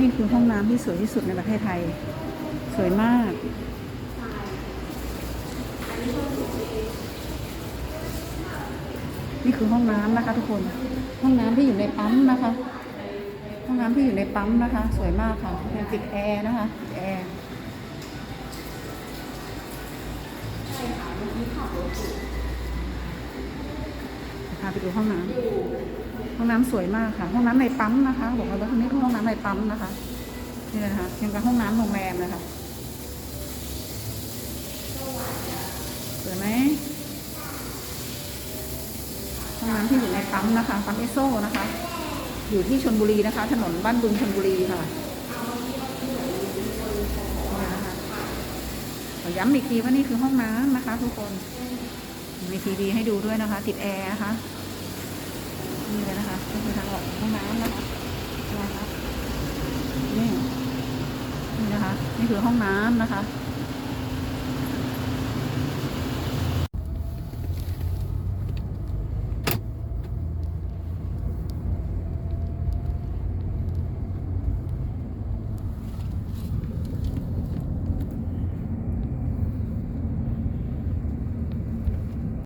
นี่คือห้องน้ำที่สวยที่สุดในประเทศไทย สวยมากนี่คือห้องน้ำนะคะ ทุกคน ห้องน้ำที่อยู่ในปั๊มนะคะ ห้องน้ำที่อยู่ในปั๊มนะคะ สวยมากค่ะยังติดแอร์นะคะติดแอร์พาไปดูห้องน้ำ องน้ำสวยมากค่ะ ห้องน้ำในปั๊มนะคะบอกเลยว่าตรงนี้คือห้องน้ำในปั๊มนะคะนี่นะคะยังกับห้องน้ำโรงแรมเลยค่ะสวยไหมห้องน้ำที่อยู่ในปั๊มนะคะปั๊มเอโซนะคะ อยู่ที่ชนบุรีนะคะ ถนนบ้านบึงชนบุรีค่ะนี่นะคะขอย้ำอีกทีว่านี่คือห้องน้ำนะคะ ทุกคน มีทีวีให้ดูด้วยนะคะ ติดแอร์นะคะ นี่เลยนะคะนี่คือทางออกของห้องน้ำนะคะ นี่คือห้องน้ำนะคะ